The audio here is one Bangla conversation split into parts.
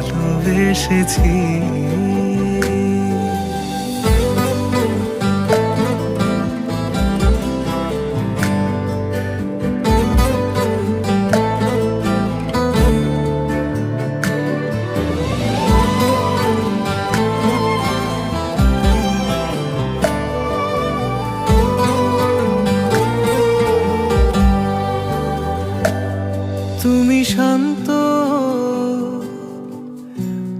ভালোবেসেছি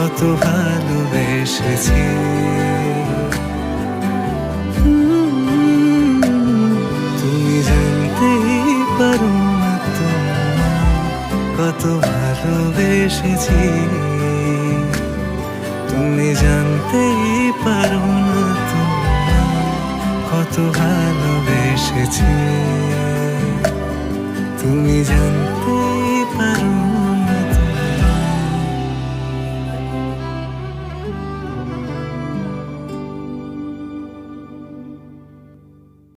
কত ভালোবেসেছি। তুমি জানতেই পারো কত ভালোবেসেছি। তুমি জানতেই পারো কত ভালোবেসেছি। তুমি জান